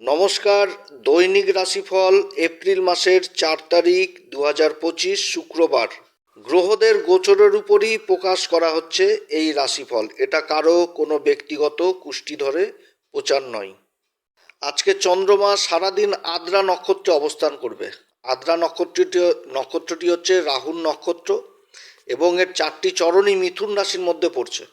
নমস্কার। দৈনিক রাশিফল এপ্রিল মাসের চার তারিখ দু পঁচিশ শুক্রবার। গ্রহদের গোচরের উপরই প্রকাশ করা হচ্ছে এই রাশিফল। এটা কারও কোনো ব্যক্তিগত কুষ্টি ধরে প্রচার নয়। আজকে চন্দ্রমা সারাদিন আদ্রা নক্ষত্রে অবস্থান করবে। আদ্রা নক্ষত্রটি নক্ষত্রটি হচ্ছে রাহুল নক্ষত্র এবং এর চারটি চরণই মিথুন রাশির মধ্যে পড়ছে।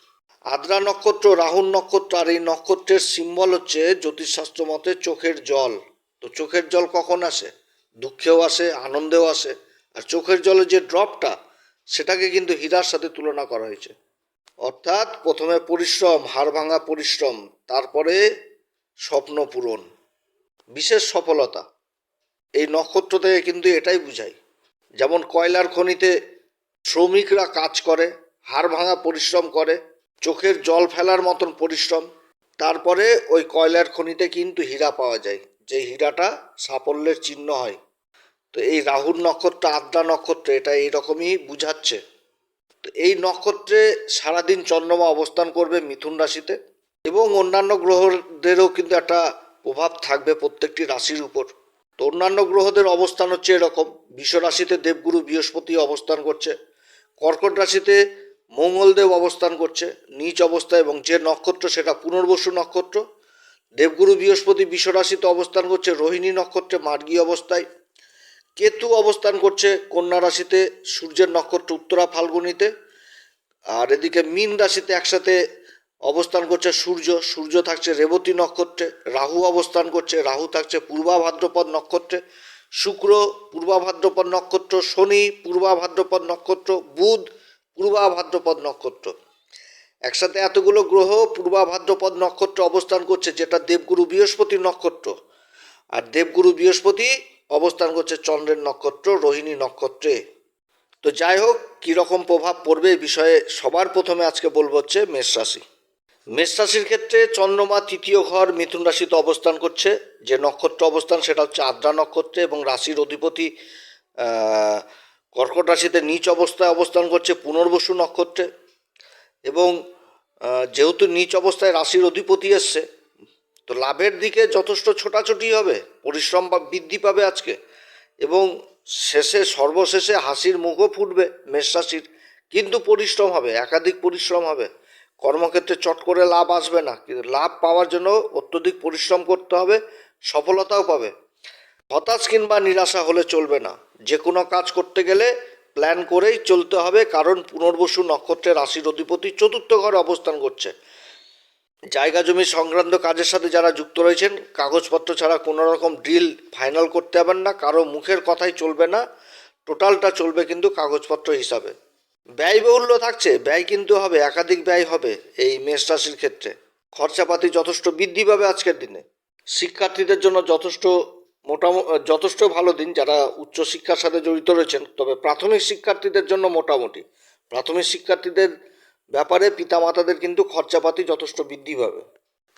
আদ্রা নক্ষত্র, রাহুল নক্ষত্র আর এই নক্ষত্রের সিম্বল হচ্ছে জ্যোতিষশাস্ত্র মতে চোখের জল। তো চোখের জল কখন আসে? দুঃখেও আসে, আনন্দেও আসে। আর চোখের জলের যে ড্রপটা, সেটাকে কিন্তু হীরার সাথে তুলনা করা হয়েছে। অর্থাৎ প্রথমে পরিশ্রম, হাড় ভাঙা পরিশ্রম, তারপরে স্বপ্ন পূরণ। বিশেষ সফলতা। এই নক্ষত্র থেকে কিন্তু এটাই বুঝায়। যেমন কয়লার খনিতে শ্রমিকরা কাজ করে, হাড় ভাঙা পরিশ্রম করে চোখের জল ফেলার মতন পরিশ্রম। তারপরে ওই কয়লার খনিতে কিন্তু হীরা পাওয়া যায়। যে হীরাটা সাফল্যের চিহ্ন হয়। তো এই রাহুর নক্ষত্র, আদ্রা নক্ষত্র, এটা এইরকমই বুঝাচ্ছে। তো এই নক্ষত্রে সারাদিন চন্দ্রমা অবস্থান করবে মিথুন রাশিতে এবং অন্যান্য গ্রহদেরও কিন্তু একটা প্রভাব থাকবে প্রত্যেকটি রাশির উপর। তো অন্যান্য গ্রহদের অবস্থান হচ্ছে এরকম। বিষ রাশিতে দেবগুরু বৃহস্পতি অবস্থান করছে। কর্কট রাশিতে মঙ্গলদেব অবস্থান করছে, নিচ অবস্থা এবং যে নক্ষত্র সেটা পুনর্বসু নক্ষত্র। দেবগুরু বৃহস্পতি বিশ্বরাশিতে অবস্থান করছে, রোহিণী নক্ষত্রে মার্গী অবস্থায়। কেতু অবস্থান করছে, কন্যা রাশিতে, সূর্যের নক্ষত্র উত্তরা ফাল্গুনিতে। আর এদিকে মীন রাশিতে একসাথে অবস্থান করছে সূর্য সূর্য থাকছে রেবতী নক্ষত্রে, রাহু অবস্থান করছে, রাহু থাকছে পূর্বা ভাদ্রপদ নক্ষত্রে, শুক্র পূর্বা ভাদ্রপদ নক্ষত্র, শনি পূর্বা ভাদ্রপদ নক্ষত্র, বুধ পূর্বা ভাদ্রপদ নক্ষত্র। একসাথে এতগুলো গ্রহ পূর্বা ভাদ্রপদ নক্ষত্র অবস্থান করছে, যেটা দেবগুরু বৃহস্পতি নক্ষত্র। আর দেবগুরু বৃহস্পতি অবস্থান করছে চন্দ্রের নক্ষত্র, রোহিণী নক্ষত্রে। তো যাই হোক, কীরকম প্রভাব পড়বে এই বিষয়ে সবার প্রথমে আজকে বলব হচ্ছে মেষ রাশি। মেষ রাশির ক্ষেত্রে চন্দ্রমা তৃতীয় ঘর মিথুন রাশিতে অবস্থান করছে। যে নক্ষত্র অবস্থান, সেটা হচ্ছে আদ্রা নক্ষত্রে এবং রাশির অধিপতি কর্কট রাশিতে নিচ অবস্থায় অবস্থান করছে পুনর্বসু নক্ষত্রে এবং যেহেতু নিচ অবস্থায় রাশির অধিপতি এসছে, তো লাভের দিকে যথেষ্ট ছোটাছুটি হবে, পরিশ্রম বা বৃদ্ধি পাবে আজকে এবং শেষে, সর্বশেষে হাসির মুখও ফুটবে মেষ রাশির, কিন্তু পরিশ্রম হবে, একাধিক পরিশ্রম হবে। কর্মক্ষেত্রে চট করে লাভ আসবে না, কিন্তু লাভ পাওয়ার জন্য অত্যধিক পরিশ্রম করতে হবে, সফলতাও পাবে। হতাশ কিংবা নিরাশা হলে চলবে না। যে কোনো কাজ করতে গেলে প্ল্যান করেই চলতে হবে, কারণ পুনর্বসু নক্ষত্রের রাশির অধিপতি চতুর্থ ঘরে অবস্থান করছে। জায়গা জমি সংক্রান্ত কাজের সাথে যারা যুক্ত রয়েছেন, কাগজপত্র ছাড়া কোনো রকম ডিল ফাইনাল করতে পারবেন না, কারও মুখের কথাই চলবে না টোটালটা চলবে কিন্তু কাগজপত্র হিসাবে। ব্যয়বহুল্য থাকছে, ব্যয় কিন্তু হবে, একাধিক ব্যয় হবে এই মেষ রাশির ক্ষেত্রে। খরচাপাতি যথেষ্ট বৃদ্ধি পাবে আজকের দিনে। শিক্ষার্থীদের জন্য যথেষ্ট মোটামুটি যথেষ্ট ভালো দিন যারা উচ্চশিক্ষার সাথে জড়িত রয়েছেন, তবে প্রাথমিক শিক্ষার্থীদের জন্য মোটামুটি। প্রাথমিক শিক্ষার্থীদের ব্যাপারে পিতামাতাদের কিন্তু খরচাপাতি যথেষ্ট বৃদ্ধি পাবে।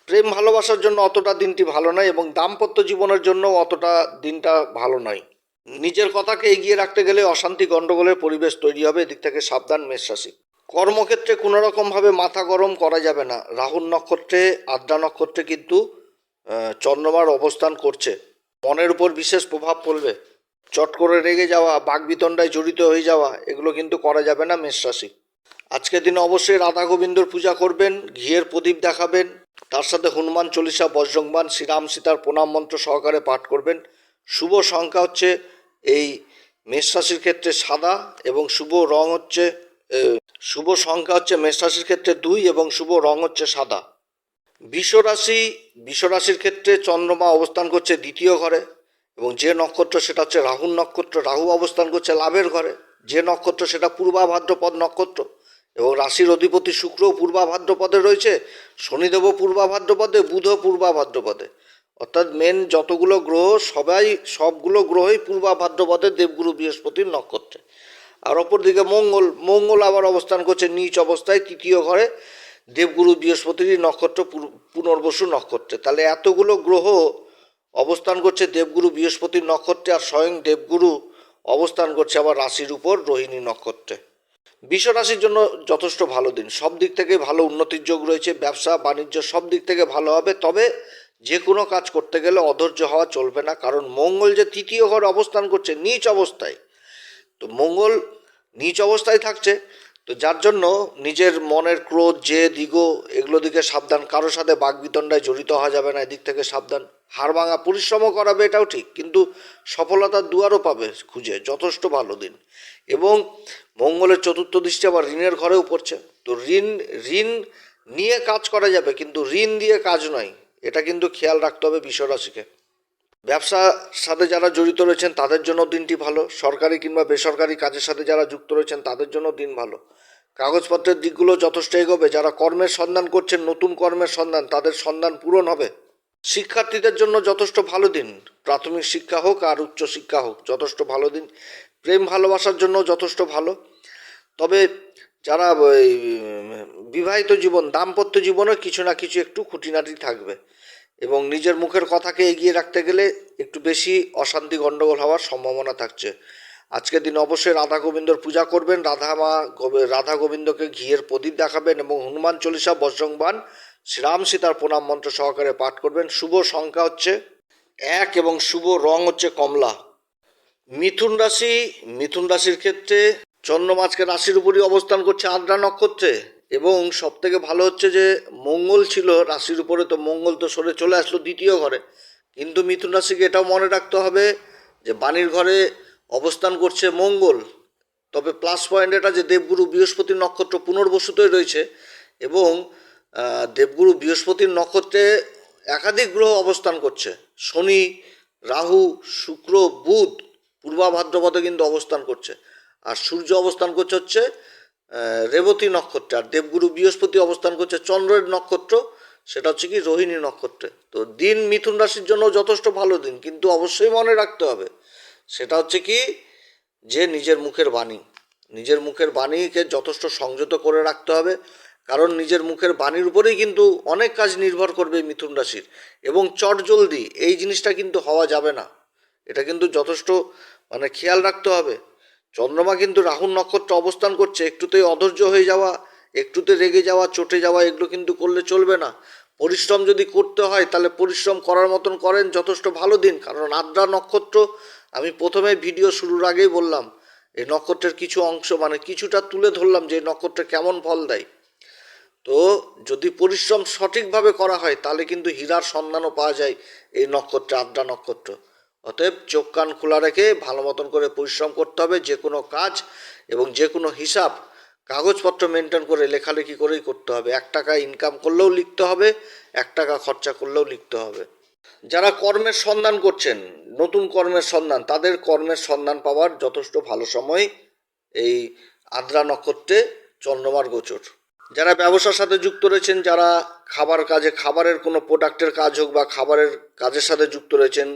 প্রেম ভালোবাসার জন্য অতটা দিনটি ভালো নয় এবং দাম্পত্য জীবনের জন্য অতটা দিনটা ভালো নয়। নিজের কথাকে এগিয়ে রাখতে গেলে অশান্তি গণ্ডগোলের পরিবেশ তৈরি হবে, এদিক থেকে সাবধান মেষ রাশি। কর্মক্ষেত্রে কোনোরকমভাবে মাথা গরম করা যাবে না। রাহুল নক্ষত্রে, আদ্রা নক্ষত্রে কিন্তু চন্দ্রমার অবস্থান করছে। মনের উপর বিশেষ প্রভাব পড়বে। চট করে রেগে যাওয়া, বাগবিতণ্ডায় জড়িত হয়ে যাওয়া, এগুলো কিন্তু করা যাবে না মেষ রাশি। আজকের দিনে অবশ্যই রাধা গোবিন্দর পূজা করবেন, ঘিয়ের প্রদীপ দেখাবেন, তার সাথে হনুমান চল্লিশা বজ্রংবান শ্রীরাম সীতার প্রণাম মন্ত্র সহকারে পাঠ করবেন। শুভ সংখ্যা হচ্ছে এই মেষ রাশির ক্ষেত্রে সাদা এবং শুভ রং হচ্ছে শুভ সংখ্যা হচ্ছে মেষ রাশির ক্ষেত্রে দুই এবং শুভ রং হচ্ছে সাদা। বিশ্বরাশি, বিশ্বরাশির ক্ষেত্রে চন্দ্রমা অবস্থান করছে দ্বিতীয় ঘরে এবং যে নক্ষত্র সেটা হচ্ছে রাহুর নক্ষত্র, রাহু অবস্থান করছে লাভের ঘরে। যে নক্ষত্র সেটা পূর্বা ভাদ্রপদ নক্ষত্র এবং রাশির অধিপতি শুক্র পূর্বা ভাদ্রপদে রয়েছে শনিদেবও পূর্বা ভাদ্রপদে বুধও পূর্বা ভাদ্রপদে অর্থাৎ মেন যতগুলো গ্রহ, সবাই, সবগুলো গ্রহই পূর্বা ভাদ্রপদে দেবগুরু বৃহস্পতির নক্ষত্রে। আর অপরদিকে মঙ্গল মঙ্গল আবার অবস্থান করছে নিচ অবস্থায় তৃতীয় ঘরে। দেবগুরু বৃহস্পতির নক্ষত্র পুনর্বসু নক্ষত্রে। তাহলে এতগুলো গ্রহ অবস্থান করছে দেবগুরু বৃহস্পতির নক্ষত্রে আর স্বয়ং দেবগুরু অবস্থান করছে আবার রাশির উপর রোহিণী নক্ষত্রে। বিশ্ব রাশির জন্য যথেষ্ট ভালো দিন। সব দিক থেকে ভালো উন্নতির যোগ রয়েছে, ব্যবসা, বাণিজ্য সব দিক থেকে ভালো হবে। তবে যে কোনো কাজ করতে গেলে অধৈর্য হওয়া চলবে না, কারণ মঙ্গল যে তৃতীয় ঘর অবস্থান করছে নিচ অবস্থায়, তো মঙ্গল নিচ অবস্থায় থাকছে তো যার জন্য নিজের মনের ক্রোধ যে দিগো এগুলো দিকে সাবধান। কারোর সাথে বাগবিতণ্ডায় জড়িত হওয়া যাবে না, এদিক থেকে সাবধান। হাড় ভাঙা পরিশ্রমও করাবে, এটাও ঠিক, কিন্তু সফলতার দুয়ারও পাবে খুঁজে, যথেষ্ট ভালো দিন। এবং মঙ্গলের চতুর্থ দৃষ্টি আবার ঋণের ঘরেও পড়ছে। তো ঋণ ঋণ নিয়ে কাজ করা যাবে, কিন্তু ঋণ দিয়ে কাজ নয়, এটা কিন্তু খেয়াল রাখতে হবে বিশ্বরাশিকে। ব্যবসার সাথে যারা জড়িত রয়েছেন, তাদের জন্য দিনটি ভালো। সরকারি কিংবা বেসরকারি কাজের সাথে যারা যুক্ত রয়েছেন, তাদের জন্য দিন ভালো। কাগজপত্রের দিকগুলো যথেষ্ট এগোবে। যারা কর্মের সন্ধান করছেন, নতুন কর্মের সন্ধান, তাদের সন্ধান পূরণ হবে। শিক্ষার্থীদের জন্য যথেষ্ট ভালো দিন। প্রাথমিক শিক্ষা হোক আর উচ্চ শিক্ষা হোক, যথেষ্ট ভালো দিন। প্রেম ভালোবাসার জন্য যথেষ্ট ভালো। তবে যারা ওই বিবাহিত জীবন, দাম্পত্য জীবনে কিছু না কিছু একটু খুঁটিনাটি থাকবে। এবং নিজের মুখের কথাকে এগিয়ে রাখতে গেলে একটু বেশি অশান্তি গণ্ডগোল হওয়ার সম্ভাবনা থাকছে। আজকের দিন অবশ্যই রাধা গোবিন্দর পূজা করবেন। রাধা মা রাধা গোবিন্দকে ঘিয়ের প্রদীপ দেখাবেন এবং হনুমান চল্লিশা বজ্রংবান শ্রীরাম সীতার প্রণাম মন্ত্র সহকারে পাঠ করবেন। শুভ সংখ্যা হচ্ছে এক এবং শুভ রং হচ্ছে কমলা। মিথুন রাশি, মিথুন রাশির ক্ষেত্রে চন্দ্রমা আজকে রাশির উপরই অবস্থান করছে আদ্রা নক্ষত্রে এবং সব থেকে ভালো হচ্ছে যে মঙ্গল ছিল রাশির উপরে, তো মঙ্গল তো সরে চলে আসলো দ্বিতীয় ঘরে। কিন্তু মিথুন রাশিকে এটাও মনে রাখতে হবে যে বাণীর ঘরে অবস্থান করছে মঙ্গল। তবে প্লাস পয়েন্ট এটা যে দেবগুরু বৃহস্পতির নক্ষত্র পুনর্বসুতই রয়েছে এবং দেবগুরু বৃহস্পতির নক্ষত্রে একাধিক গ্রহ অবস্থান করছে। শনি, রাহু, শুক্র, বুধ পূর্বা ভাদ্রপদে কিন্তু অবস্থান করছে। আর সূর্য অবস্থান করছে হচ্ছে রেবতী নক্ষত্রে। আর দেবগুরু বৃহস্পতি অবস্থান করছে চন্দ্রের নক্ষত্র, সেটা হচ্ছে কি রোহিণী নক্ষত্রে। তো দিন মিথুন রাশির জন্য যথেষ্ট ভালো দিন, কিন্তু অবশ্যই মনে রাখতে হবে সেটা হচ্ছে কি, যে নিজের মুখের বাণী, নিজের মুখের বাণীকে যথেষ্ট সংযত করে রাখতে হবে। কারণ নিজের মুখের বাণীর উপরেই কিন্তু অনেক কাজ নির্ভর করবে মিথুন রাশির। এবং চটজলদি এই জিনিসটা কিন্তু হওয়া যাবে না। এটা কিন্তু যথেষ্ট মানে খেয়াল রাখতে হবে। চন্দ্রমা কিন্তু রাহুল নক্ষত্র অবস্থান করছে, একটুতেই অধৈর্য হয়ে যাওয়া, একটুতে রেগে যাওয়া, চটে যাওয়া, এগুলো কিন্তু করলে চলবে না। পরিশ্রম যদি করতে হয়, তাহলে পরিশ্রম করার মতন করেন যথেষ্ট ভালো দিন। কারণ আদ্রা নক্ষত্র আমি প্রথমে ভিডিও শুরুর আগেই বললাম, এই নক্ষত্রের কিছু অংশ মানে কিছুটা তুলে ধরলাম যে নক্ষত্রে কেমন ফল দেয়। তো যদি পরিশ্রম সঠিকভাবে করা হয়, তাহলে কিন্তু হীরার সন্ধানও পাওয়া যায় এই নক্ষত্রে, আদ্রা নক্ষত্র। অতএব চোখ কান খোলা রেখে ভালো মতন করে পরিশ্রম করতে হবে, যে কোনো কাজ এবং যে কোনো হিসাব কাগজপত্র মেনটেন করে লেখালেখি করেই করতে হবে। এক টাকা ইনকাম করলেও লিখতে হবে, এক টাকা খরচা করলেও লিখতে হবে। যারা কর্মের সন্ধান করছেন, নতুন কর্মের সন্ধান, তাদের কর্মের সন্ধান পাওয়ার যথেষ্ট ভালো সময় এই আদ্রা নক্ষত্রে চন্দ্রমার গোচর। যারা ব্যবসার সাথে যুক্ত রয়েছেন, যারা খাবার কাজে, খাবারের কোনো প্রোডাক্টের কাজ হোক বা খাবারের কাজের সাথে যুক্ত রয়েছেন,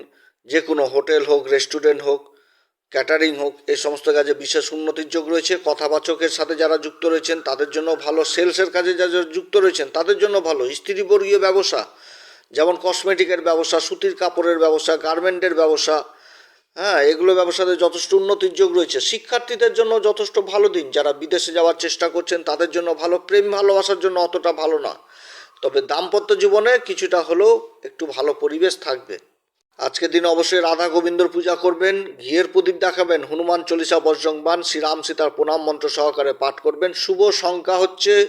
যে কোনো হোটেল হোক, রেস্টুরেন্ট হোক, ক্যাটারিং হোক, এই সমস্ত কাজে বিশেষ উন্নতির যোগ রয়েছে। কথাবাচকের সাথে যারা যুক্ত রয়েছেন, তাদের জন্য ভালো সেলসের কাজে যারা যুক্ত রয়েছেন, তাদের জন্য ভালো। স্ত্রীবর্গীয় ব্যবসা যেমন কসমেটিকের ব্যবসা, সুতির কাপড়ের ব্যবসা গার্মেন্টের ব্যবসা হ্যাঁ এগুলো ব্যবসাতে যথেষ্ট উন্নতির যোগ রয়েছে। শিক্ষার্থীদের জন্য যথেষ্ট ভালো দিন। যারা বিদেশে যাওয়ার চেষ্টা করছেন, তাদের জন্য ভালো। প্রেম ভালোবাসার জন্য অতটা ভালো না। তবে দাম্পত্য জীবনে কিছুটা হলেও একটু ভালো পরিবেশ থাকবে। আজকের দিন অবশ্যই রাধা গোবিন্দর পূজা করবেন, ঘিয়ের প্রদীপ দেখাবেন, হনুমান চল্লিশা বজ্রংবান শ্রীরাম সীতার প্রণাম মন্ত্র সহকারে পাঠ করবেন। শুভ সংখ্যা হচ্ছে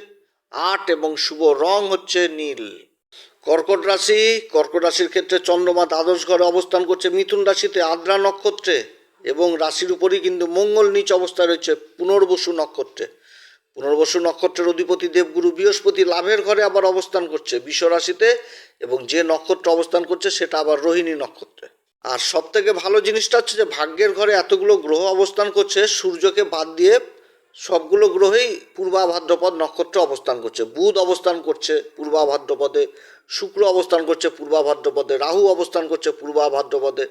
আট এবং শুভ রং হচ্ছে নীল। কর্কট রাশি, কর্কট রাশির ক্ষেত্রে চন্দ্রমা দ্বাদশ ঘরে অবস্থান করছে। মিথুন রাশিতে আদ্রা নক্ষত্রে এবং রাশির উপরই কিন্তু মঙ্গল নিচ অবস্থায় রয়েছে পুনর্বসু নক্ষত্রে। পুনর্বসু নক্ষত্রের অধিপতি দেবগুরু বৃহস্পতি লাভের ঘরে আবার অবস্থান করছে বিশ্ব রাশিতে এবং যে নক্ষত্র অবস্থান করছে সেটা আবার রোহিণী নক্ষত্রে। আর সব থেকে ভালো জিনিসটা হচ্ছে যে ভাগ্যের ঘরে এতগুলো গ্রহ অবস্থান করছে, সূর্যকে বাদ দিয়ে সবগুলো গ্রহেই পূর্বা ভাদ্রপদ নক্ষত্রে অবস্থান করছে। বুধ অবস্থান করছে পূর্বা ভাদ্রপদে শুক্র অবস্থান করছে পূর্বা ভাদ্রপদে রাহু অবস্থান করছে পূর্বা ভাদ্রপদে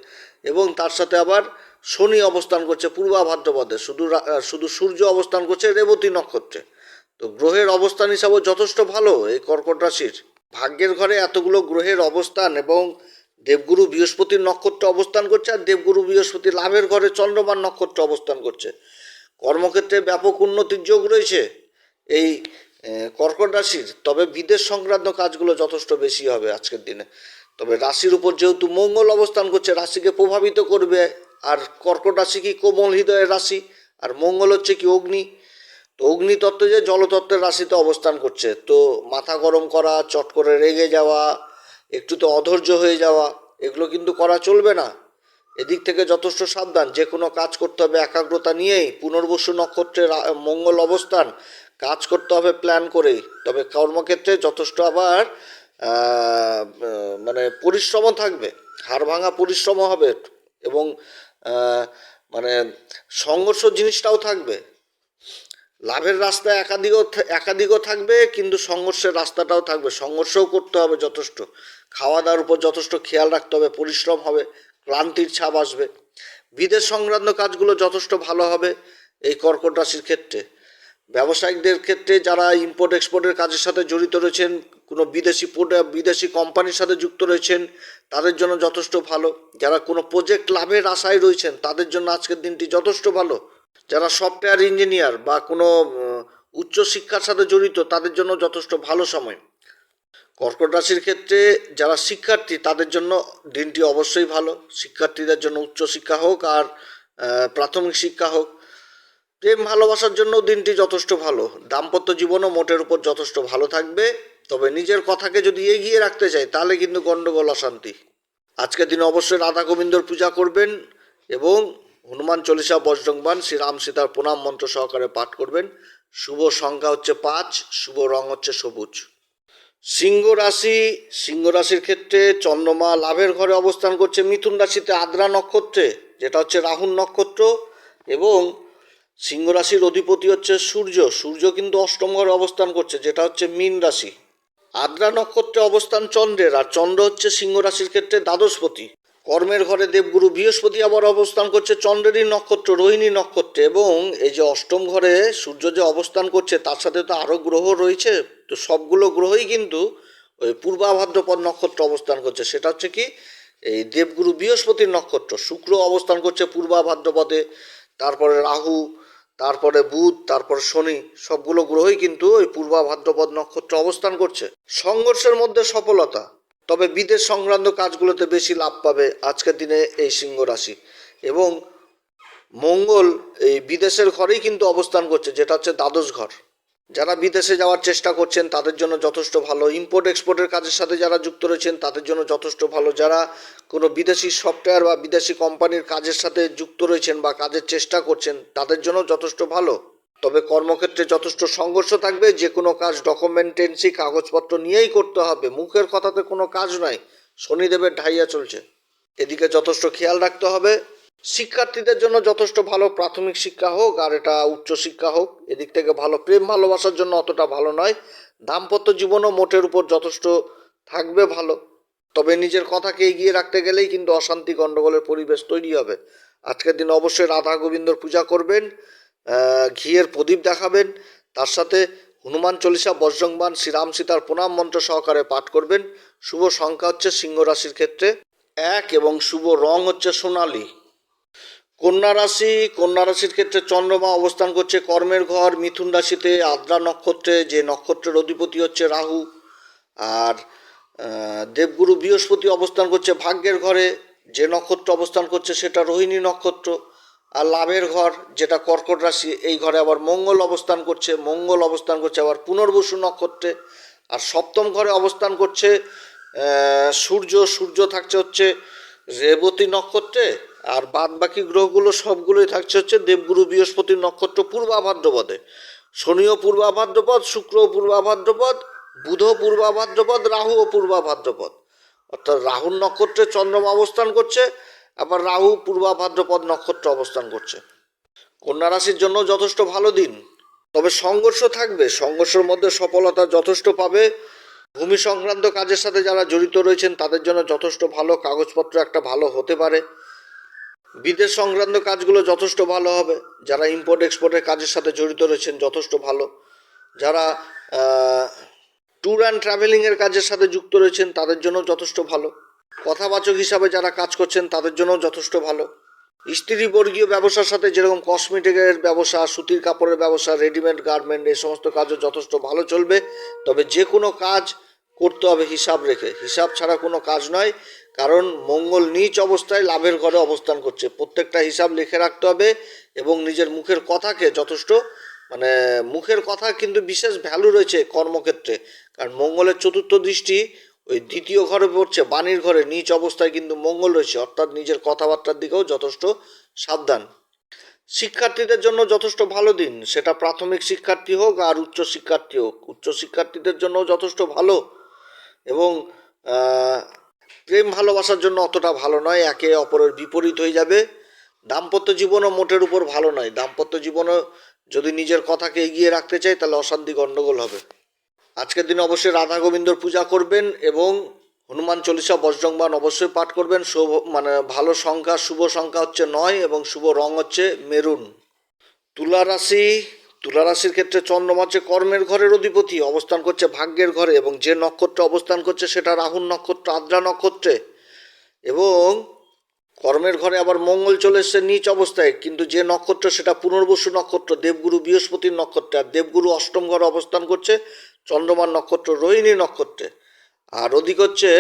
এবং তার সাথে আবার শনি অবস্থান করছে পূর্বা ভাদ্রপদে শুধু শুধু সূর্য অবস্থান করছে রেবতী নক্ষত্রে। তো গ্রহের অবস্থান হিসাবে যথেষ্ট ভালো এই কর্কট রাশির। ভাগ্যের ঘরে এতগুলো গ্রহের অবস্থান এবং দেবগুরু বৃহস্পতির নক্ষত্র অবস্থান করছে আর দেবগুরু বৃহস্পতি লাভের ঘরে চন্দ্রমান নক্ষত্র অবস্থান করছে। কর্মক্ষেত্রে ব্যাপক উন্নতির যোগ রয়েছে। এই কর্কট রাশির, তবে বিদেশ সংক্রান্ত কাজগুলো যথেষ্ট বেশি হবে আজকের দিনে। তবে রাশির উপর যেহেতু মঙ্গল অবস্থান করছে, রাশিকে প্রভাবিত করবে, আর কর্কট রাশি কি কোমল হৃদয়ের রাশি, আর মঙ্গল হচ্ছে কি অগ্নি। তো অগ্নিতত্ত্ব যে জলতত্ত্বের রাশিতে অবস্থান করছে, তো মাথা গরম করা, চট করে রেগে যাওয়া, একটু তো অধৈর্য হয়ে যাওয়া, এগুলো কিন্তু করা চলবে না। এদিক থেকে যথেষ্ট সাবধান যে কোনো কাজ করতে হবে, একাগ্রতা নিয়েই পুনর্বসু নক্ষত্রে রা- মঙ্গল অবস্থান কাজ করতে হবে প্ল্যান করেই। তবে কর্মক্ষেত্রে যথেষ্ট আবার মানে পরিশ্রমও থাকবে, হাড় ভাঙা পরিশ্রম হবে এবং মানে সংঘর্ষ জিনিসটাও থাকবে। লাভের রাস্তা একাধিকও একাধিকও থাকবে, কিন্তু সংঘর্ষের রাস্তাটাও থাকবে। সংঘর্ষও করতে হবে যথেষ্ট। খাওয়া দাওয়ার উপর যথেষ্ট খেয়াল রাখতে হবে, পরিশ্রম হবে। ক্লান্তির ছাপ আসবে। বিদেশ সংক্রান্ত কাজগুলো যথেষ্ট ভালো হবে এই কর্কট রাশির ক্ষেত্রে। ব্যবসায়িকদের ক্ষেত্রে যারা ইম্পোর্ট এক্সপোর্টের কাজের সাথে জড়িত রয়েছেন কোনো বিদেশি পোর্ট- বিদেশি কোম্পানির সাথে যুক্ত রয়েছেন তাদের জন্য যথেষ্ট ভালো। যারা কোনো প্রজেক্ট লাভের আশায় রয়েছেন তাদের জন্য আজকের দিনটি যথেষ্ট ভালো। যারা সফটওয়্যার ইঞ্জিনিয়ার বা কোনো উম, উচ্চ শিক্ষার সাথে জড়িত তাদের জন্য যথেষ্ট ভালো সময়। কর্কট রাশির ক্ষেত্রে যারা শিক্ষার্থী, তাদের জন্য দিনটি অবশ্যই ভালো। শিক্ষার্থীদের জন্য উচ্চশিক্ষা হোক আর প্রাথমিক শিক্ষা হোক। প্রেম, ভালোবাসার জন্য দিনটি যথেষ্ট ভালো। দাম্পত্য জীবনও মোটের উপর যথেষ্ট ভালো থাকবে। তবে নিজের কথাকে যদি এগিয়ে রাখতে চাই, তাহলে কিন্তু গণ্ডগোল অশান্তি। আজকের দিনে অবশ্যই রাধা গোবিন্দর পূজা করবেন এবং হনুমান চল্লিশা বজরংবান শ্রী রাম সীতার প্রণাম মন্ত্র সহকারে পাঠ করবেন। শুভ সংখ্যা হচ্ছে পাঁচ, শুভ রং হচ্ছে সবুজ। সিংহ রাশি, সিংহ রাশির ক্ষেত্রে চন্দ্রমা লাভের ঘরে অবস্থান করছে। মিথুন রাশিতে আদ্রা নক্ষত্রে, যেটা হচ্ছে রাহুল নক্ষত্র। এবং সিংহ রাশির অধিপতি হচ্ছে সূর্য। সূর্য কিন্তু অষ্টম ঘরে অবস্থান করছে, যেটা হচ্ছে মীন রাশি। আদ্রা নক্ষত্রে অবস্থান চন্দ্রের, আর চন্দ্র হচ্ছে সিংহ রাশির ক্ষেত্রে দ্বাদশপতি। কর্মের ঘরে দেবগুরু বৃহস্পতি আবার অবস্থান করছে চন্দ্রেরই নক্ষত্র, রোহিণী নক্ষত্রে এবং এই যে অষ্টম ঘরে সূর্য যে অবস্থান করছে তার সাথে তো আরও গ্রহ রয়েছে, তো সবগুলো গ্রহই কিন্তু ওই পূর্বাভাদ্রপদ নক্ষত্র অবস্থান করছে। সেটা হচ্ছে কি, এই দেবগুরু বৃহস্পতির নক্ষত্র, শুক্র অবস্থান করছে পূর্বাভাদ্রপদে, তারপরে রাহু, তারপরে বুধ, তারপরে শনি, সবগুলো গ্রহই কিন্তু ওই পূর্বা ভাদ্রপদ নক্ষত্র অবস্থান করছে। সংঘর্ষের মধ্যে সফলতা তবে বিদেশ সংক্রান্ত কাজগুলোতে বেশি লাভ পাবে আজকের দিনে এই সিংহ রাশি। এবং মঙ্গল এই বিদেশের ঘরেই কিন্তু অবস্থান করছে, যেটা হচ্ছে দ্বাদশ ঘর। যারা বিদেশে যাওয়ার চেষ্টা করছেন, তাদের জন্য যথেষ্ট ভালো। ইম্পোর্ট এক্সপোর্টের কাজের সাথে যারা যুক্ত রয়েছেন, তাদের জন্য যথেষ্ট ভালো। যারা কোনো বিদেশি সফটওয়্যার বা বিদেশি কোম্পানির কাজের সাথে যুক্ত রয়েছেন বা কাজের চেষ্টা করছেন, তাদের জন্য যথেষ্ট ভালো। তবে কর্মক্ষেত্রে যথেষ্ট সংঘর্ষ থাকবে, যে কোনো কাজ ডকুমেন্টেন্সি কাগজপত্র নিয়েই করতে হবে। মুখের কথাতে কোনো কাজ নয়, শনিদেবের ঢাইয়া চলছে। এদিকে যথেষ্ট খেয়াল রাখতে হবে, শিক্ষার্থীদের জন্য যথেষ্ট ভালো প্রাথমিক শিক্ষা হোক, আর এটা উচ্চ শিক্ষা হোক, এদিক থেকে ভালো প্রেম ভালোবাসার জন্য অতটা ভালো নয়। দাম্পত্য জীবনও মোটের উপর যথেষ্ট থাকবে ভালো। তবে নিজের কথাকে এগিয়ে রাখতে গেলেই কিন্তু অশান্তি গণ্ডগোলের পরিবেশ তৈরি হবে। আজকের দিন অবশ্যই রাধা গোবিন্দর পূজা করবেন। ঘিয়ের প্রদীপ দেখাবেন। তার সাথে হনুমান চল্লিশা বজ্রংবান শ্রীরাম সীতার প্রণাম মন্ত্র সহকারে পাঠ করবেন। শুভ সংখ্যা হচ্ছে সিংহ রাশির ক্ষেত্রে এক এবং শুভ রং হচ্ছে সোনালী। কন্যা রাশি, কন্যা রাশির ক্ষেত্রে চন্দ্রমা অবস্থান করছে কর্মের ঘর, মিথুন রাশিতে আদ্রা নক্ষত্রে, যে নক্ষত্রের অধিপতি হচ্ছে রাহু। আর দেবগুরু বৃহস্পতি অবস্থান করছে ভাগ্যের ঘরে, যে নক্ষত্র অবস্থান করছে সেটা রোহিণী নক্ষত্র। আর লাভের ঘর যেটা কর্কট রাশি, এই ঘরে আবার মঙ্গল অবস্থান করছে, মঙ্গল অবস্থান করছে আবার পুনর্বসু নক্ষত্রে, আর সপ্তম ঘরে অবস্থান করছে সূর্য সূর্য থাকছে হচ্ছে রেবতী নক্ষত্রে, আর বাদ বাকি গ্রহগুলো সবগুলোই থাকছে হচ্ছে দেবগুরু বৃহস্পতির নক্ষত্র পূর্বাভাদ্রপদে। শনিও পূর্বাভাদ্রপদ, শুক্রও পূর্বাভাদ্রপদ, বুধও পূর্বাভাদ্রপদ, রাহুও পূর্বাভাদ্রপদ। অর্থাৎ রাহুর নক্ষত্রে চন্দ্রমা অবস্থান করছে আবার রাহু পূর্বাভাদ্রপদ নক্ষত্র অবস্থান করছে। কন্যা রাশির জন্য যথেষ্ট ভালো দিন। তবে সংঘর্ষ থাকবে। সংঘর্ষের মধ্যে সফলতা যথেষ্ট পাবে। ভূমি সংক্রান্ত কাজের সাথে যারা জড়িত রয়েছেন, তাদের জন্য যথেষ্ট ভালো। কাগজপত্র একটা ভালো হতে পারে। বিদেশ সংক্রান্ত কাজগুলো যথেষ্ট ভালো হবে। যারা ইম্পোর্ট এক্সপোর্টের কাজের সাথে জড়িত রয়েছেন, যথেষ্ট ভালো। যারা ট্যুর অ্যান্ড ট্রাভেলিংয়ের কাজের সাথে যুক্ত রয়েছেন, তাদের জন্য যথেষ্ট ভালো। কথাবাচক হিসাবে যারা কাজ করছেন, তাদের জন্য যথেষ্ট ভালো। স্ত্রী বর্গীয় ব্যবসার সাথে যেরকম কসমেটিকের ব্যবসা, সুতির কাপড়ের ব্যবসা রেডিমেড গার্মেন্ট এই সমস্ত কাজও যথেষ্ট ভালো চলবে। তবে যে কোনো কাজ করতে হবে হিসাব রেখে। হিসাব ছাড়া কোনো কাজ নয়, কারণ মঙ্গল নিচ অবস্থায় লাভের ঘরে অবস্থান করছে। প্রত্যেকটা হিসাব লিখে রাখতে হবে এবং নিজের মুখের কথাকে যথেষ্ট মানে মুখের কথা কিন্তু বিশেষ ভ্যালু রয়েছে কর্মক্ষেত্রে। কারণ মঙ্গলের চতুর্থ দৃষ্টি ওই দ্বিতীয় ঘরে পড়ছে, বাণীর ঘরে। নিচ অবস্থায় কিন্তু মঙ্গল রয়েছে, অর্থাৎ নিজের কথাবার্তার দিকেও যথেষ্ট সাবধান। শিক্ষার্থীদের জন্য যথেষ্ট ভালো দিন, সেটা প্রাথমিক শিক্ষার্থী হোক আর উচ্চ শিক্ষার্থী হোক। উচ্চ শিক্ষার্থীদের জন্য যথেষ্ট ভালো এবং প্রেম ভালোবাসার জন্য অতটা ভালো নয়, একে অপরের বিপরীত হয়ে যাবে। দাম্পত্য জীবনও মোটের উপর ভালো নয়। দাম্পত্য জীবনও যদি নিজের কথাকে এগিয়ে রাখতে চাই তাহলে অশান্তি গণ্ডগোল হবে। আজকের দিনে অবশ্যই রাধা গোবিন্দর পূজা করবেন এবং হনুমান চল্লিশা বজ্রংবান অবশ্যই পাঠ করবেন। শুভ মানে ভালো সংখ্যা, শুভ সংখ্যা হচ্ছে নয় এবং শুভ রং হচ্ছে মেরুন। তুলা রাশি তুলা রাশির ক্ষেত্রে চন্দ্রমা হচ্ছে কর্মের ঘরের অধিপতি, অবস্থান করছে ভাগ্যের ঘরে এবং যে নক্ষত্র অবস্থান করছে সেটা রাহুল নক্ষত্র, আদ্রা নক্ষত্রে। এবং কর্মের ঘরে আবার মঙ্গল চলে এসছে নিচ অবস্থায়, কিন্তু যে নক্ষত্র সেটা পুনর্বসু নক্ষত্র, দেবগুরু বৃহস্পতির নক্ষত্রে। আর দেবগুরু অষ্টম ঘরে অবস্থান করছে চন্দ্রমার নক্ষত্র রোহিণী নক্ষত্রে। আর ওদিক হচ্ছে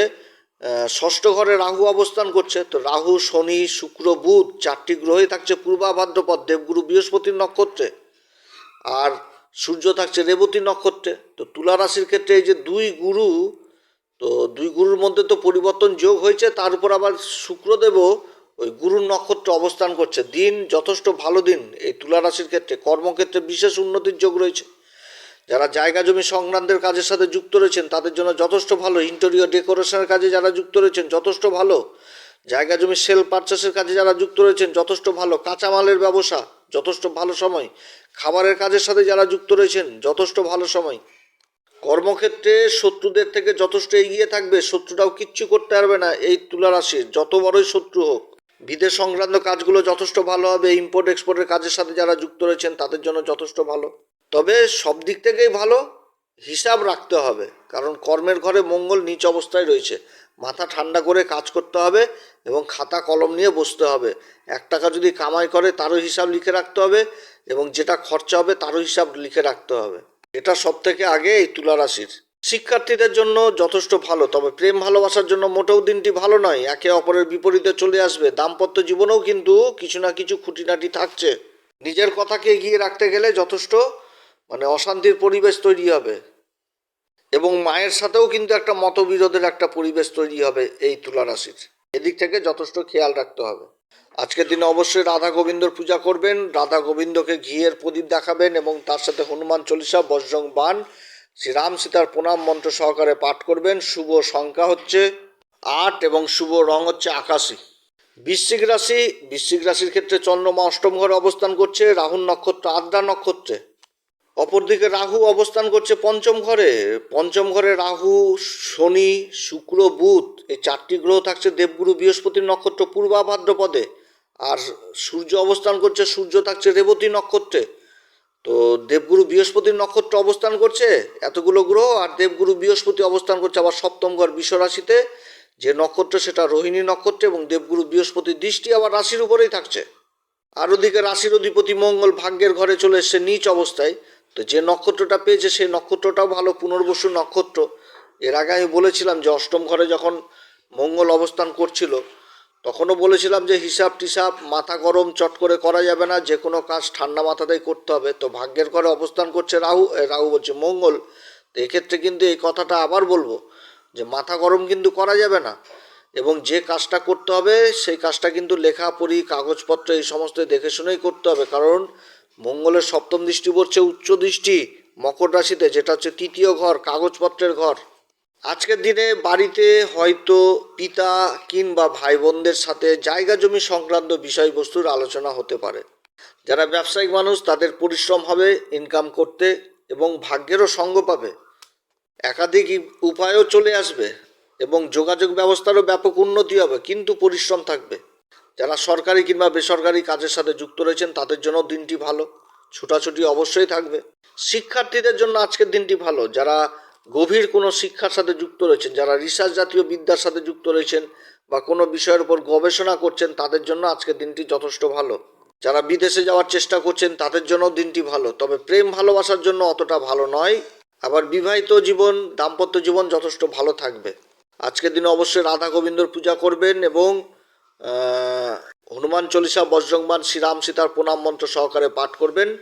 ষষ্ঠ ঘরে রাহু অবস্থান করছে। তো রাহু, শনি, শুক্র, বুধ চারটি গ্রহই থাকছে পূর্বাভাদ্রপদ দেবগুরু বৃহস্পতির নক্ষত্রে। আর সূর্য থাকছে রেবতী নক্ষত্রে। তো তুলা রাশির ক্ষেত্রে এই যে দুই গুরু, তো দুই গুরুর মধ্যে তো পরিবর্তন যোগ হয়েছে, তার উপর আবার শুক্রদেবও ওই গুরুর নক্ষত্র অবস্থান করছে। দিন যথেষ্ট ভালো দিন এই তুলা রাশির ক্ষেত্রে। কর্মক্ষেত্রে বিশেষ উন্নতির যোগ রয়েছে। যারা জায়গা জমি সংক্রান্তের কাজের সাথে যুক্ত রয়েছেন, তাদের জন্য যথেষ্ট ভালো। ইন্টেরিয়র ডেকোরেশনের কাজে যারা যুক্ত রয়েছেন, যথেষ্ট ভালো। জায়গা জমি সেল পারচেসের কাজে যারা যুক্ত রয়েছেন, যথেষ্ট ভালো। কাঁচামালের ব্যবসা, যথেষ্ট ভালো সময়। খাবারের কাজের সাথে যারা যুক্ত রয়েছেন, যথেষ্ট ভালো সময়। কর্মক্ষেত্রে শত্রুদের থেকে যথেষ্ট এগিয়ে থাকবে, শত্রুটাও কিচ্ছু করতে পারবে না এই তুলা রাশির যত বড়ই শত্রু হোক, বিদেশ সংক্রান্ত কাজগুলো যথেষ্ট ভালো হবে ইম্পোর্ট এক্সপোর্টের কাজের সাথে যারা যুক্ত রয়েছেন, তাদের জন্য যথেষ্ট ভালো। তবে সব দিক থেকেই ভালো। হিসাব রাখতে হবে। কারণ কর্মের ঘরে মঙ্গল নিচ অবস্থায় রয়েছে। মাথা ঠান্ডা করে কাজ করতে হবে এবং খাতা কলম নিয়ে বসতে হবে। এক টাকা যদি কামাই করে, তারও হিসাব লিখে রাখতে হবে এবং যেটা খরচা হবে, তারও হিসাব লিখে রাখতে হবে। এটা সব থেকে আগে এই তুলা রাশির। শিক্ষার্থীদের জন্য যথেষ্ট ভালো, তবে প্রেম ভালোবাসার জন্য মোটেও দিনটি ভালো নয়। একে অপরের বিপরীতে চলে আসবে। দাম্পত্য জীবনেও কিন্তু কিছু না কিছু খুঁটিনাটি থাকছে। নিজের কথাকে এগিয়ে রাখতে গেলে যথেষ্ট মানে অশান্তির পরিবেশ তৈরি হবে। এবং মায়ের সাথেও কিন্তু একটা মতবিরোধের একটা পরিবেশ তৈরি হবে এই তুলা রাশির। এদিক থেকে যথেষ্ট খেয়াল রাখতে হবে। আজকের দিনে অবশ্যই রাধা গোবিন্দর পূজা করবেন। রাধা গোবিন্দকে ঘিয়ের প্রদীপ দেখাবেন এবং তার সাথে হনুমান চল্লিশা, বজ্রং বান শ্রীরাম সীতার প্রণাম মন্ত্র সহকারে পাঠ করবেন। শুভ সংখ্যা হচ্ছে আট এবং শুভ রং হচ্ছে আকাশী। বৃশ্চিক রাশি, বৃশ্চিক রাশির ক্ষেত্রে চন্দ্রমা অষ্টম ঘরে অবস্থান করছে। রাহুল নক্ষত্র আদ্রা নক্ষত্রে। অপরদিকে রাহু অবস্থান করছে পঞ্চম ঘরে। পঞ্চম ঘরে রাহু, শনি, শুক্র, বুধ, এই চারটি গ্রহ থাকছে দেবগুরু বৃহস্পতির নক্ষত্র, পূর্বা ভাদ্রপদে। আর সূর্য অবস্থান করছে, সূর্য থাকছে রেবতী নক্ষত্রে। তো দেবগুরু বৃহস্পতির নক্ষত্র অবস্থান করছে, এতগুলো গ্রহ, আর দেবগুরু, বৃহস্পতি অবস্থান করছে আবার সপ্তম ঘর বিশ্বরাশিতে। যে নক্ষত্র সেটা রোহিণী নক্ষত্র এবং দেবগুরু বৃহস্পতির দৃষ্টি আবার রাশির উপরেই থাকছে। আর ওদিকে রাশির অধিপতি মঙ্গল ভাগ্যের ঘরে চলে এসছে, নিচ অবস্থায়। তো যে নক্ষত্রটা পেয়েছে, সেই নক্ষত্রটাও ভালো, পুনর্বসু নক্ষত্র। এর আগে আমি বলেছিলাম যে অষ্টম ঘরে যখন মঙ্গল অবস্থান করছিল, তখনও বলেছিলাম যে হিসাব টিসাব মাথা গরম চট করে করা যাবে না, যে কোনো কাজ ঠান্ডা মাথাতেই করতে হবে। তো ভাগ্যের ঘরে অবস্থান করছে রাহু রাহু বলছে মঙ্গল। তো এক্ষেত্রে কিন্তু এই কথাটা আবার বলব যে মাথা গরম কিন্তু করা যাবে না এবং যে কাজটা করতে হবে, সেই কাজটা কিন্তু লেখা পড়ি কাগজপত্র এই সমস্ত দেখে শুনেই করতে হবে। কারণ মঙ্গলের সপ্তম দৃষ্টি পড়ছে উচ্চ দৃষ্টি, মকর রাশিতে, যেটা হচ্ছে তৃতীয় ঘর, কাগজপত্রের ঘর। আজকের দিনে বাড়িতে হয়তো পিতা কিংবা ভাই বোনদের সাথে জায়গা জমি সংক্রান্ত বিষয়বস্তুর আলোচনা হতে পারে। যারা ব্যবসায়িক মানুষ, তাদের পরিশ্রম হবে ইনকাম করতে এবং ভাগ্যেরও সঙ্গ পাবে। একাধিক উপায়ও চলে আসবে এবং যোগাযোগ ব্যবস্থারও ব্যাপক উন্নতি হবে, কিন্তু পরিশ্রম থাকবে। যারা সরকারি কিংবা বেসরকারি কাজের সাথে যুক্ত রয়েছেন, তাদের জন্য দিনটি ভালো। ছুটাছুটি অবশ্যই থাকবে। শিক্ষার্থীদের জন্য আজকের দিনটি ভালো। যারা গভীর কোনো শিক্ষার সাথে যুক্ত রয়েছেন, যারা রিসার্চ জাতীয় বিদ্যার সাথে যুক্ত রয়েছেন বা কোনো বিষয়ের উপর গবেষণা করছেন, তাদের জন্য আজকের দিনটি যথেষ্ট ভালো। যারা বিদেশে যাওয়ার চেষ্টা করছেন, তাদের জন্য দিনটি ভালো। তবে প্রেম ভালোবাসার জন্য অতটা ভালো নয়। আবার বিবাহিত জীবন, দাম্পত্য জীবন যথেষ্ট ভালো থাকবে। আজকের দিনে অবশ্যই রাধা গোবিন্দর পূজা করবেন এবং হনুমান চল্লিশা বজ্রংবান শ্রীরাম সীতার প্রণাম মন্ত্র সহকারে পাঠ করবেন।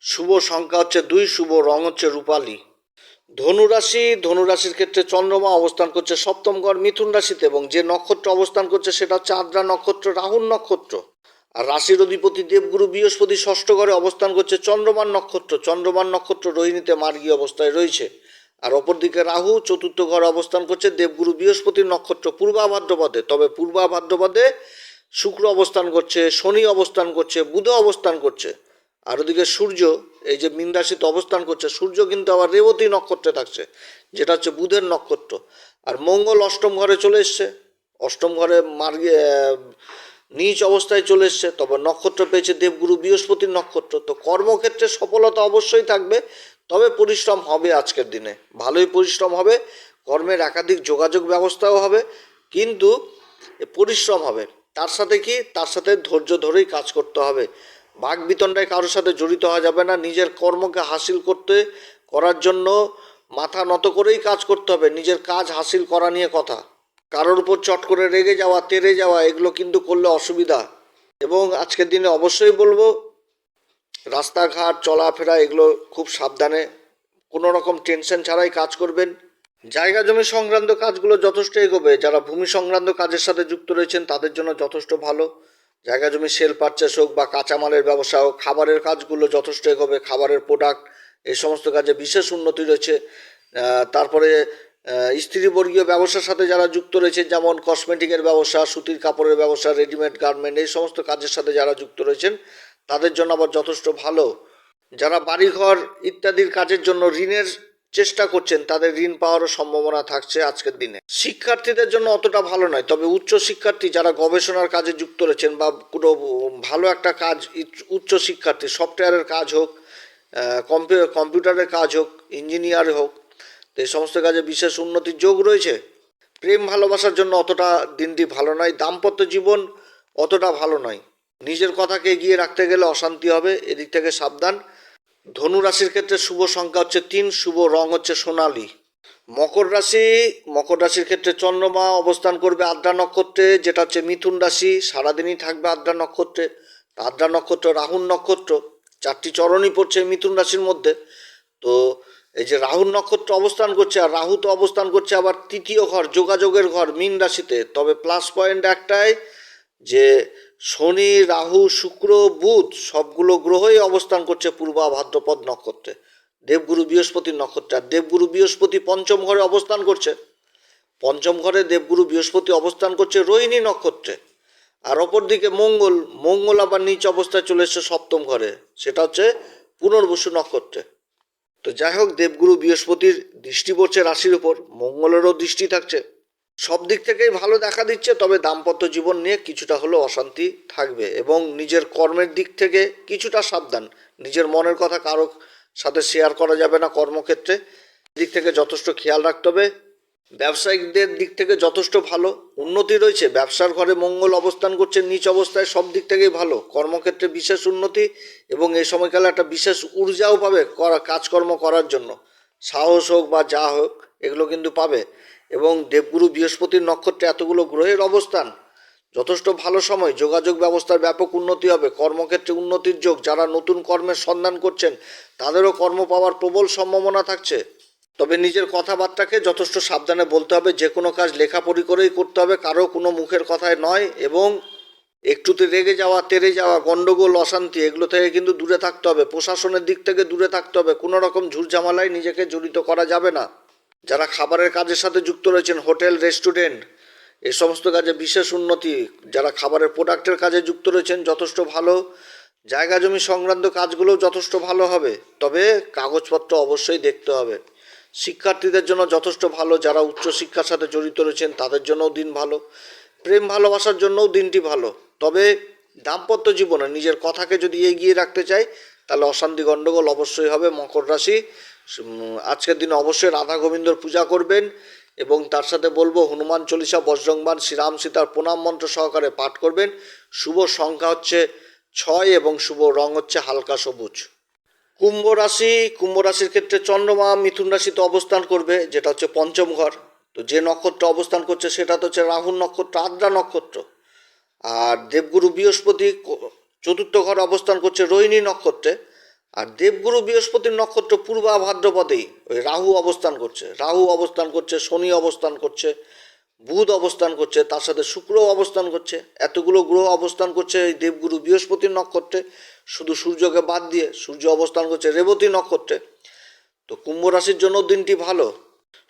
শুভ সংখ্যা হচ্ছে দুই, শুভ রং হচ্ছে রূপালী। ধনুরাশি, ধনুরাশির ক্ষেত্রে চন্দ্রমা অবস্থান করছে সপ্তম ঘর মিথুন রাশিতে এবং যে নক্ষত্র অবস্থান করছে সেটা হচ্ছে আদ্রা নক্ষত্র, রাহুল নক্ষত্র। আর রাশির অধিপতি দেবগুরু বৃহস্পতি ষষ্ঠ ঘরে অবস্থান করছে চন্দ্রমান নক্ষত্র। চন্দ্রমান নক্ষত্র রোহিণীতে মার্গী অবস্থায় রয়েছে। আর অপরদিকে রাহু চতুর্থ ঘরে অবস্থান করছে দেবগুরু বৃহস্পতির নক্ষত্র পূর্বা ভাদ্রপদে তবে পূর্বা ভাদ্রপদে শুক্র অবস্থান করছে, শনি অবস্থান করছে, বুধ অবস্থান করছে। আর ওদিকে সূর্য, এই যে মীন রাশিতে অবস্থান করছে, সূর্য কিন্তু আবার রেবতী নক্ষত্রে থাকছে, যেটা হচ্ছে বুধের নক্ষত্র। আর মঙ্গল অষ্টম ঘরে চলে এসছে, অষ্টম ঘরে মার্গে নিচ অবস্থায় চলে এসছে, তবে নক্ষত্র পেয়েছে দেবগুরু বৃহস্পতির নক্ষত্র। তো কর্মক্ষেত্রে সফলতা অবশ্যই থাকবে তবে পরিশ্রম হবে আজকের দিনে। ভালোই পরিশ্রম হবে, কর্মের একাধিক যোগাযোগ ব্যবস্থাও হবে, কিন্তু পরিশ্রম হবে। তার সাথে কি? তার সাথে ধৈর্য ধরেই কাজ করতে হবে। বাঘ বিতণ্ডায় কারোর সাথে জড়িত হওয়া যাবে না। নিজের কর্মকে হাসিল করতে, করার জন্য মাথা নত করেই কাজ করতে হবে। নিজের কাজ হাসিল করা নিয়ে কথা। কারোর উপর চট করে রেগে যাওয়া, তেরে যাওয়া, এগুলো কিন্তু করলে অসুবিধা। এবং আজকের দিনে অবশ্যই বলব রাস্তাঘাট, চলাফেরা, এগুলো খুব সাবধানে, কোনো রকম টেনশন ছাড়াই কাজ করবেন। জায়গা জমি সংক্রান্ত কাজগুলো যথেষ্ট এগোবে। যারা ভূমি সংক্রান্ত কাজের সাথে যুক্ত রয়েছেন, তাদের জন্য যথেষ্ট ভালো। জায়গা জমি সেল পারচেস হোক বা কাঁচামালের ব্যবসা হোক, খাবারের কাজগুলো যথেষ্ট এগোবে। খাবারের প্রোডাক্ট এই সমস্ত কাজে বিশেষ উন্নতি রয়েছে। তারপরে স্ত্রীবর্গীয় ব্যবসার সাথে যারা যুক্ত রয়েছে যেমন কসমেটিকের ব্যবসা, সুতির কাপড়ের ব্যবসা রেডিমেড গার্মেন্ট এই সমস্ত কাজের সাথে যারা যুক্ত রয়েছেন তাদের জন্য আবার যথেষ্ট ভালো। যারা বাড়িঘর ইত্যাদির কাজের জন্য ঋণের চেষ্টা করছেন, তাদের ঋণ পাওয়ারও সম্ভাবনা থাকছে আজকের দিনে। শিক্ষার্থীদের জন্য অতটা ভালো নয়, তবে উচ্চ শিক্ষার্থী যারা গবেষণার কাজে যুক্ত রয়েছেন বা কোনো ভালো একটা কাজ, উচ্চ শিক্ষার্থী, সফটওয়্যারের কাজ হোক কম্পিউ- কম্পিউটারের কাজ হোক, ইঞ্জিনিয়ার হোক, তো এই সমস্ত কাজে বিশেষ উন্নতির যোগ রয়েছে। প্রেম ভালোবাসার জন্য অতটা দিনটি ভালো নয়, দাম্পত্য জীবন অতটা ভালো নয়। নিজের কথাকে এগিয়ে রাখতে গেলে অশান্তি হবে, এদিক থেকে সাবধান। ধনু রাশির ক্ষেত্রে শুভ সংখ্যা হচ্ছে তিন, শুভ রং হচ্ছে সোনালি। মকর রাশি, মকর রাশির ক্ষেত্রে চন্দ্রমা অবস্থান করবে আদ্রা নক্ষত্রে, যেটা হচ্ছে মিথুন রাশি, সারাদিনই থাকবে আদ্রা নক্ষত্রে। আদ্রা নক্ষত্র, রাহুল নক্ষত্র, চারটি চরণই পড়ছে মিথুন রাশির মধ্যে। তো এই যে রাহুল নক্ষত্র অবস্থান করছে, আর রাহু তো অবস্থান করছে আবার তৃতীয় ঘর, যোগাযোগের ঘর মীন রাশিতে। তবে প্লাস পয়েন্ট একটাই যে শনি, রাহু, শুক্র, বুধ সবগুলো গ্রহই অবস্থান করছে পূর্বা ভাদ্রপদ নক্ষত্রে। দেবগুরু বৃহস্পতির নক্ষত্রে। আর দেবগুরু বৃহস্পতি পঞ্চম ঘরে অবস্থান করছে। পঞ্চম ঘরে দেবগুরু বৃহস্পতি অবস্থান করছে রোহিণী নক্ষত্রে। আর অপরদিকে মঙ্গল মঙ্গল আবার নিচ অবস্থায় চলে এসছে সপ্তম ঘরে। সেটা হচ্ছে পুনর্বসু নক্ষত্রে। তো যাই হোক, দেবগুরু বৃহস্পতির দৃষ্টি পড়ছে রাশির উপর। মঙ্গলেরও দৃষ্টি থাকছে। সব দিক থেকেই ভালো দেখা দিচ্ছে, তবে দাম্পত্য জীবন নিয়ে কিছুটা হলেও অশান্তি থাকবে এবং নিজের কর্মের দিক থেকে কিছুটা সাবধান। নিজের মনের কথা কারও সাথে শেয়ার করা যাবে না কর্মক্ষেত্রে। দিক থেকে যথেষ্ট খেয়াল রাখতে হবে। ব্যবসায়িকদের দিক থেকে যথেষ্ট ভালো। উন্নতি রয়েছে। ব্যবসার ঘরে মঙ্গল অবস্থান করছে, নিচ অবস্থায় সব দিক থেকেই ভালো। কর্মক্ষেত্রে বিশেষ উন্নতি এবং এই সময়কালে একটা বিশেষ ঊর্জাও পাবে করা কাজকর্ম করার জন্য। সাহস হোক বা যা হোক, এগুলো কিন্তু পাবে। এবং দেবগুরু বৃহস্পতির নক্ষত্রে এতগুলো গ্রহের অবস্থান। যথেষ্ট ভালো সময়, যোগাযোগ ব্যবস্থার ব্যাপক উন্নতি হবে, কর্মক্ষেত্রে উন্নতির যোগ, যারা নতুন কর্মের সন্ধান করছেন, তাদেরও কর্ম পাওয়ার প্রবল সম্ভাবনা থাকছে। তবে নিজের কথাবার্তাকে যথেষ্ট সাবধানে বলতে হবে যে কোনো কাজ লেখাপড়ি করেই করতে হবে, কারও কোনো মুখের কথায় নয় এবং একটুতে রেগে যাওয়া, তেরে যাওয়া, গণ্ডগোল, অশান্তি, এগুলো থেকে কিন্তু দূরে থাকতে হবে, প্রশাসনের দিক থেকে দূরে থাকতে হবে, কোনো রকম ঝুরঝামালায় নিজেকে জড়িত করা যাবে না। যারা খাবারের কাজের সাথে যুক্ত রয়েছেন, হোটেল, রেস্টুরেন্ট এ সমস্ত কাজে বিশেষ উন্নতি, যারা খাবারের প্রোডাক্টের কাজে যুক্ত রয়েছেন, যথেষ্ট ভালো। জায়গা জমি সংক্রান্ত কাজগুলোও যথেষ্ট ভালো হবে, তবে কাগজপত্র অবশ্যই দেখতে হবে। শিক্ষার্থীদের জন্য যথেষ্ট ভালো, যারা উচ্চশিক্ষার সাথে জড়িত রয়েছেন, তাদের জন্যও দিন ভালো। প্রেম ভালোবাসার জন্যও দিনটি ভালো। তবে দাম্পত্য জীবনে নিজের কথাকে যদি এগিয়ে রাখতে চাই, তাহলে অশান্তি গণ্ডগোল অবশ্যই হবে, মকর রাশি। আজকের দিনে অবশ্যই রাধা গোবিন্দর পূজা করবেন এবং তার সাথে বলব হনুমান চল্লিশা বজ্রংবান শ্রীরাম সীতার প্রণাম মন্ত্র সহকারে পাঠ করবেন। শুভ সংখ্যা হচ্ছে ছয় এবং শুভ রং হচ্ছে হালকা সবুজ। কুম্ভ রাশি, কুম্ভ রাশির ক্ষেত্রে চন্দ্রমা মিথুন রাশিতে অবস্থান করবে, যেটা হচ্ছে পঞ্চম ঘর। তো যে নক্ষত্র অবস্থান করছে সেটা তো হচ্ছে রাহুল নক্ষত্র, আদ্রা নক্ষত্র। আর দেবগুরু বৃহস্পতি চতুর্থ ঘর অবস্থান করছে রোহিণী নক্ষত্রে। আর দেবগুরু বৃহস্পতির নক্ষত্র পূর্বা ভাদ্রপদেই ওই রাহু অবস্থান করছে। রাহু অবস্থান করছে, শনি অবস্থান করছে, বুধ অবস্থান করছে, তার সাথে শুক্র অবস্থান করছে। এতগুলো গ্রহ অবস্থান করছে এই দেবগুরু বৃহস্পতির নক্ষত্রে। শুধু সূর্যকে বাদ দিয়ে সূর্য অবস্থান করছে রেবতী নক্ষত্রে। তো কুম্ভ রাশির জন্য দিনটি ভালো।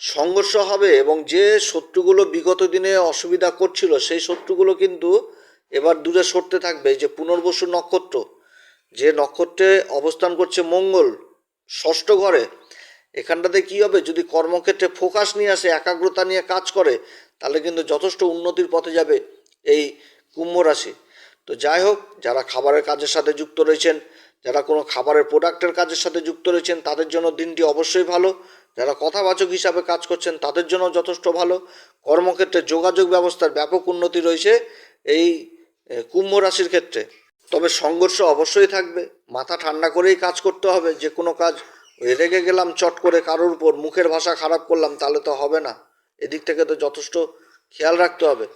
সংঘর্ষ হবে এবং যে শত্রুগুলো বিগত দিনে অসুবিধা করছিল, সেই শত্রুগুলো কিন্তু এবার দূরে সরতে থাকবে। যে পুনর্বসু নক্ষত্র যে নক্ষত্রে অবস্থান করছে মঙ্গল, ষষ্ঠ ঘরে, এখানটাতে কি হবে? যদি কর্মক্ষেত্রে ফোকাস নিয়ে আসে, একাগ্রতা নিয়ে কাজ করে, তাহলে কিন্তু যথেষ্ট উন্নতির পথে যাবে এই কুম্ভ রাশি। তো যাই হোক, যারা খাবারের কাজের সাথে যুক্ত রয়েছেন, যারা কোনো খাবারের প্রোডাক্টের কাজের সাথে যুক্ত রয়েছেন, তাদের জন্য দিনটি অবশ্যই ভালো। যারা কথাবাচক হিসাবে কাজ করছেন, তাদের জন্য যথেষ্ট ভালো। কর্মক্ষেত্রে যোগাযোগ ব্যবস্থার ব্যাপক উন্নতি রয়েছে এই কুম্ভ রাশির ক্ষেত্রে। তবে সংঘর্ষ অবশ্যই থাকবে। মাথা ঠান্ডা করেই কাজ করতে হবে। যে কোনো কাজ রেগে গেলাম, চট করে কারোর উপর মুখের ভাষা খারাপ করলাম, তাহলে তো হবে না। এদিক থেকে তো যথেষ্ট খেয়াল রাখতে হবে।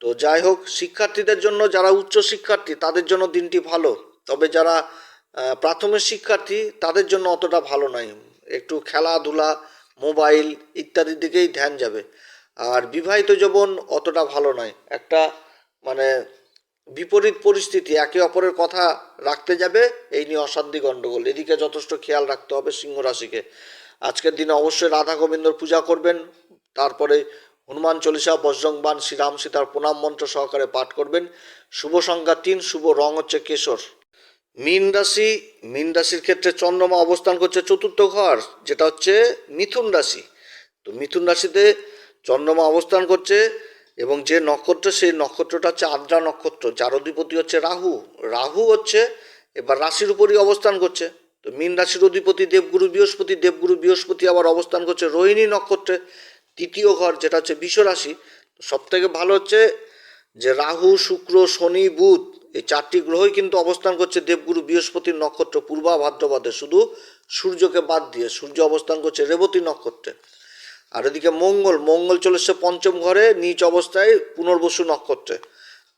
তো যাই হোক, শিক্ষার্থীদের জন্য, যারা উচ্চ শিক্ষার্থী, তাদের জন্য দিনটি ভালো। তবে যারা প্রাথমিক শিক্ষার্থী, তাদের জন্য অতটা ভালো নয় একটু খেলাধুলা, মোবাইল ইত্যাদির দিকেই ধ্যান যাবে। আর বিবাহিত জীবন অতটা ভালো নয় একটা মানে বিপরীত পরিস্থিতি একে অপরের কথা রাখতে যাবে, এই নিয়ে অশান্তি গণ্ডগোল এদিকে যথেষ্ট খেয়াল রাখতে হবে সিংহ রাশিকে। আজকের দিনে অবশ্যই রাধা গোবিন্দর পূজা করবেন, তারপরে হনুমান চল্লিশা বজ্রংবান শ্রীরাম সীতার প্রণাম মন্ত্র সহকারে পাঠ করবেন। শুভ সংখ্যা তিন, শুভ রং হচ্ছে কেশর। মীন রাশি, মীন রাশির ক্ষেত্রে চন্দ্রমা অবস্থান করছে চতুর্থ ঘর, যেটা হচ্ছে মিথুন রাশি। তো মিথুন রাশিতে চন্দ্রমা অবস্থান করছে এবং যে নক্ষত্র, সেই নক্ষত্রটা হচ্ছে আদ্রা নক্ষত্র, যার অধিপতি হচ্ছে রাহু। রাহু হচ্ছে, এবার রাশির উপরই অবস্থান করছে। তো মীন রাশির অধিপতি দেবগুরু, বৃহস্পতি দেবগুরু, বৃহস্পতি আবার অবস্থান করছে রোহিণী নক্ষত্রে, তৃতীয় ঘর যেটা হচ্ছে বিষ রাশি সব থেকে ভালো হচ্ছে যে রাহু, শুক্র, শনি, বুধ, এই চারটি গ্রহই কিন্তু অবস্থান করছে দেবগুরু, বৃহস্পতির নক্ষত্র, পূর্বা ভাদ্রপদে। শুধু সূর্যকে বাদ দিয়ে সূর্য অবস্থান করছে রেবতী নক্ষত্রে। আর এদিকে মঙ্গল মঙ্গল চলে এসছে পঞ্চম ঘরে, নিচ অবস্থায় পুনর্বসু নক্ষত্রে।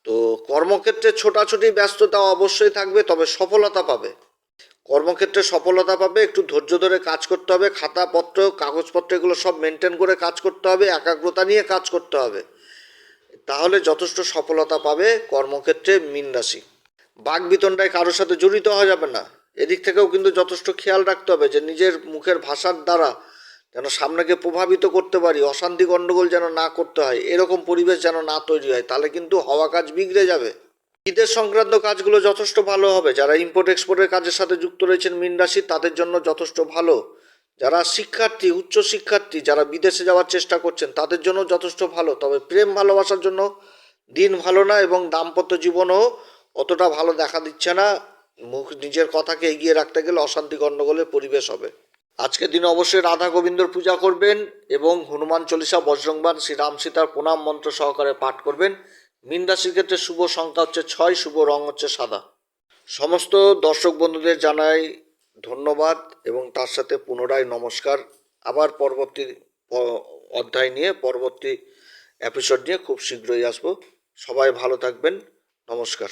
তো কর্মক্ষেত্রে ছোটাছুটি ব্যস্ততা অবশ্যই থাকবে, তবে সফলতা পাবে। কর্মক্ষেত্রে সফলতা পাবে, একটু ধৈর্য ধরে কাজ করতে হবে, খাতাপত্র, কাগজপত্র, এগুলো সব মেনটেন করে কাজ করতে হবে, একাগ্রতা নিয়ে কাজ করতে হবে। তাহলে যথেষ্ট সফলতা পাবে কর্মক্ষেত্রে মীন রাশি। বাঘ বিতণ্ডায় কারোর সাথে জড়িত হওয়া যাবে না। এদিক থেকেও কিন্তু যথেষ্ট খেয়াল রাখতে হবে যে নিজের মুখের ভাষার দ্বারা যেন সামনেকে প্রভাবিত করতে পারি, অশান্তি গণ্ডগোল যেন না করতে হয়, এরকম পরিবেশ যেন না তৈরি হয়, তাহলে কিন্তু হওয়া কাজ বিগড়ে যাবে। ঈদের সংক্রান্ত কাজগুলো যথেষ্ট ভালো হবে। যারা ইম্পোর্ট এক্সপোর্টের কাজের সাথে যুক্ত রয়েছেন মীন রাশি, তাদের জন্য যথেষ্ট ভালো। যারা শিক্ষার্থী, উচ্চ শিক্ষার্থী, যারা বিদেশে যাওয়ার চেষ্টা করছেন, তাদের জন্য যথেষ্ট ভালো। তবে প্রেম ভালোবাসার জন্য দিন ভালো না এবং দাম্পত্য জীবনও অতটা ভালো দেখা দিচ্ছে না। মুখ, নিজের কথাকে এগিয়ে রাখতে গেলে অশান্তি গণ্ডগোলের পরিবেশ হবে। আজকের দিনে অবশ্যই রাধা গোবিন্দর পূজা করবেন এবং হনুমান চল্লিশা বজ্রংবান শ্রীরাম সীতার প্রণাম মন্ত্র সহকারে পাঠ করবেন। মীন রাশির ক্ষেত্রে শুভ সংখ্যা হচ্ছে ছয়, শুভ রং হচ্ছে সাদা। সমস্ত দর্শক বন্ধুদের জানাই ধন্যবাদ এবং তার সাথে পুনরায় নমস্কার। আবার পরবর্তী অধ্যায় নিয়ে, পরবর্তী এপিসোড নিয়ে খুব শীঘ্রই আসব। সবাই ভালো থাকবেন। নমস্কার।